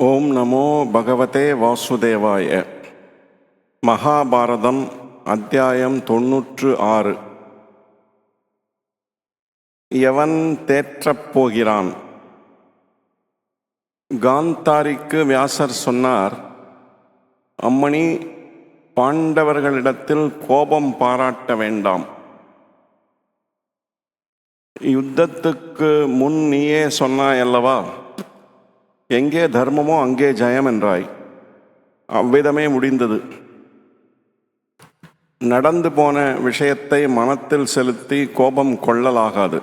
ஓம் நமோ பகவதே வாசுதேவாய. மகாபாரதம் அத்தியாயம் தொன்னூற்று ஆறு. எவன் தேற்றப் போகிறான்? காந்தாரிக்கு வியாசர் சொன்னார் அம்மணி பாண்டவர்களிடத்தில் கோபம் பாராட்ட வேண்டாம். யுத்தத்துக்கு முன் நீயே சொன்னாயல்லவா? அல்லவா எங்கே தர்மமோ அங்கே ஜெயம் என்றாய். அவ்விதமே முடிந்தது. நடந்து போன விஷயத்தை மனத்தில் செலுத்தி கோபம் கொள்ளலாகாது.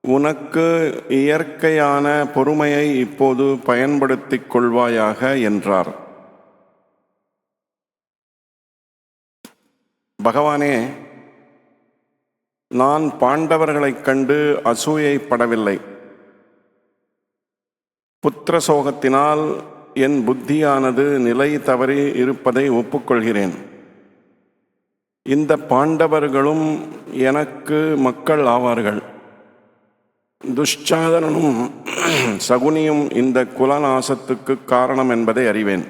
உனக்கு இயற்கையான பொறுமையை இப்போது பயன்படுத்திக் கொள்வாயாக என்றார். பகவானே நான் பாண்டவர்களைக் கண்டு அசூயைப்படவில்லை. புத்திர சோகத்தினால் என் புத்தியானது நிலை தவறி இருப்பதை ஒப்புக்கொள்கிறேன். இந்த பாண்டவர்களும் எனக்கு மக்கள் ஆவார்கள். துஷ்சாதனனும் சகுனியும் இந்த குலநாசத்துக்கு காரணம் என்பதை அறிவேன்.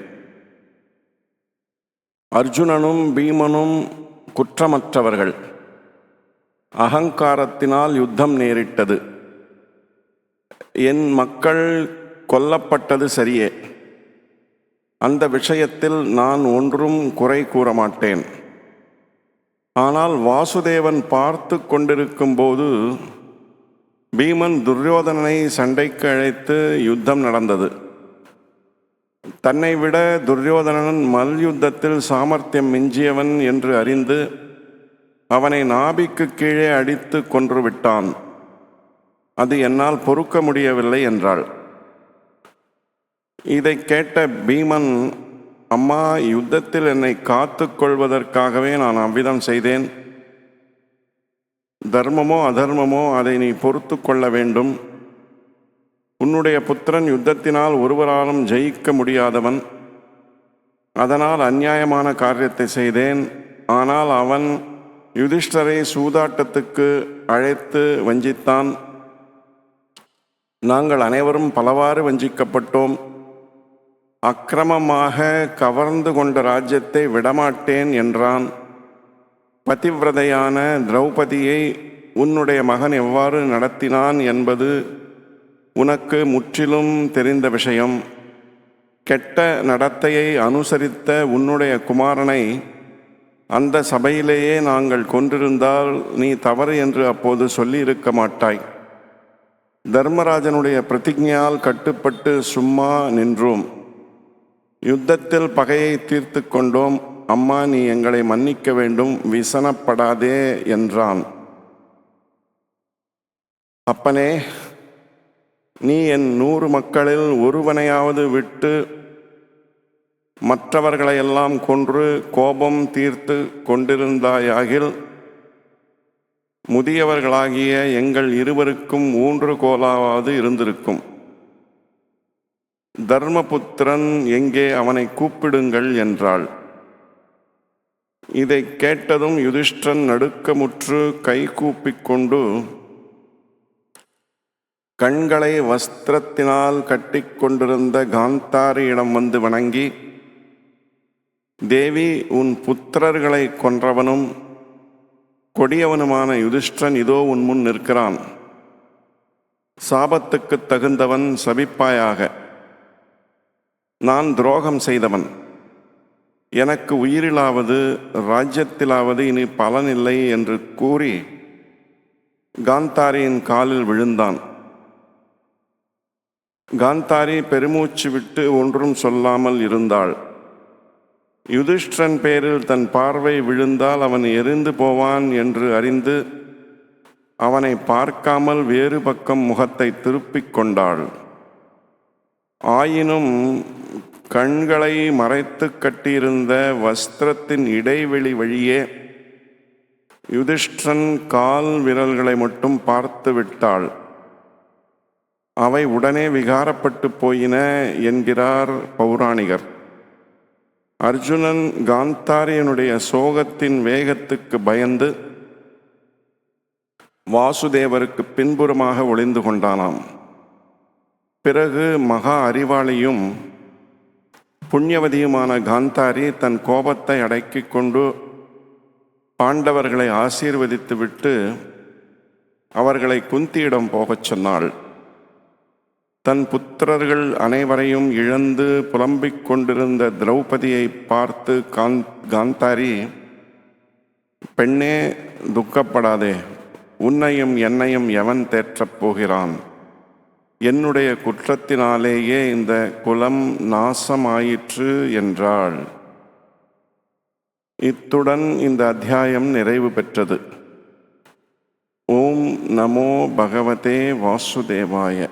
அர்ஜுனனும் பீமனும் குற்றமற்றவர்கள். அகங்காரத்தினால் யுத்தம் நேரிட்டது. என் மக்கள் கொல்லப்பட்டது சரியே. அந்த விஷயத்தில் நான் ஒன்றும் குறை கூற மாட்டேன். ஆனால் வாசுதேவன் பார்த்து கொண்டிருக்கும் போது பீமன் துரியோதனனை சண்டைக்கு அழைத்து யுத்தம் நடந்தது. தன்னை விட துரியோதனன் மல்யுத்தத்தில் சாமர்த்தியம் மிஞ்சியவன் என்று அறிந்து அவனை நாபிக்கு கீழே அடித்து கொன்று விட்டான். அது என்னால் பொறுக்க முடியவில்லை என்றாள். இதை கேட்ட பீமன் அம்மா யுத்தத்தில் என்னை காத்து கொள்வதற்காகவே நான் அவ்விதம் செய்தேன். தர்மமோ அதர்மமோ அதை நீ பொறுத்து கொள்ள வேண்டும். உன்னுடைய புத்திரன் யுத்தத்தினால் ஒருவராலும் ஜெயிக்க முடியாதவன். அதனால் அந்நியாயமான காரியத்தை செய்தேன். ஆனால் அவன் யுதிஷ்டரை சூதாட்டத்துக்கு அழைத்து வஞ்சித்தான். நாங்கள் அனைவரும் பலவாறு வஞ்சிக்கப்பட்டோம். அக்கிரமமாக கவர்ந்து கொண்ட ராஜ்யத்தை விடமாட்டேன் என்றான். பதிவிரதையான திரௌபதியை உன்னுடைய மகன் எவ்வாறு நடத்தினான் என்பது உனக்கு முற்றிலும் தெரிந்த விஷயம். கெட்ட நடத்தையை அனுசரித்த உன்னுடைய குமாரனை அந்த சபையிலேயே நாங்கள் கொண்டிருந்தால் நீ தவறு என்று அப்போது சொல்லியிருக்க மாட்டாய். தர்மராஜனுடைய பிரதிஜையால் கட்டுப்பட்டு சும்மா நின்றோம். யுத்தத்தில் பகையை தீர்த்து கொண்டோம். அம்மா நீ எங்களை மன்னிக்க வேண்டும். விசனப்படாதே என்றான். அப்பனே நீ என் நூறு மக்களில் ஒருவனையாவது விட்டு மற்றவர்களையெல்லாம் கொன்று கோபம் தீர்த்து கொண்டிருந்தாயாகில் முதியவர்களாகிய எங்கள் இருவருக்கும் ஊன்று கோலாவது இருந்திருக்கும். தர்மபுத்திரன் எங்கே அவனை கூப்பிடுங்கள் என்றாள். இதை கேட்டதும் யுதிஷ்டன் நடுக்கமுற்று கைகூப்பிக் கொண்டு கண்களை வஸ்திரத்தினால் கட்டிக்கொண்டிருந்த காந்தாரியிடம் வந்து வணங்கி தேவி உன் புத்திரர்களை கொன்றவனும் கொடியவனுமான யுதிஷ்டன் இதோ உன் முன் நிற்கிறான். சாபத்துக்கு தகுந்தவன் சபிப்பாயாக. நான் துரோகம் செய்தவன். எனக்கு உயிரிலாவது ராஜ்யத்திலாவது இனி பலனில்லை என்று கூறி காந்தாரியின் காலில் விழுந்தான். காந்தாரி பெருமூச்சு விட்டு ஒன்றும் சொல்லாமல் இருந்தாள். யுதிஷ்டன் பேரில் தன் பார்வை விழுந்தால் அவன் எரிந்து போவான் என்று அறிந்து அவனை பார்க்காமல் வேறு பக்கம் முகத்தை திருப்பிக் கொண்டாள். ஆயினும் கண்களை மறைத்து கட்டியிருந்த வஸ்திரத்தின் இடைவெளி வழியே யுதிஷ்டன் கால் விரல்களை மட்டும் பார்த்து விட்டாள். அவை உடனே விகாரப்பட்டு போயின என்கிறார் பௌராணிகர். அர்ஜுனன் காந்தாரியனுடைய சோகத்தின் வேகத்துக்கு பயந்து வாசுதேவருக்கு பின்புறமாக ஒளிந்து கொண்டானாம். பிறகு மகா அறிவாளியும் புண்ணியவதியுமான காந்தாரி தன் கோபத்தை அடக்கிக் கொண்டு பாண்டவர்களை ஆசீர்வதித்துவிட்டு அவர்களை குந்தியிடம் போகச் சொன்னாள். தன் புத்திரர்கள் அனைவரையும் இழந்து புலம்பிக் கொண்டிருந்த திரௌபதியை பார்த்து காந் காந்தாரி பெண்ணே துக்கப்படாதே. உன்னையும் என்னையும் எவன் தேற்றப் போகிறான்? என்னுடைய குற்றத்தினாலேயே இந்த குலம் நாசமாயிற்று என்றாள். இத்துடன் இந்த அத்தியாயம் நிறைவு பெற்றது. ஓம் நமோ பகவதே வாசுதேவாய.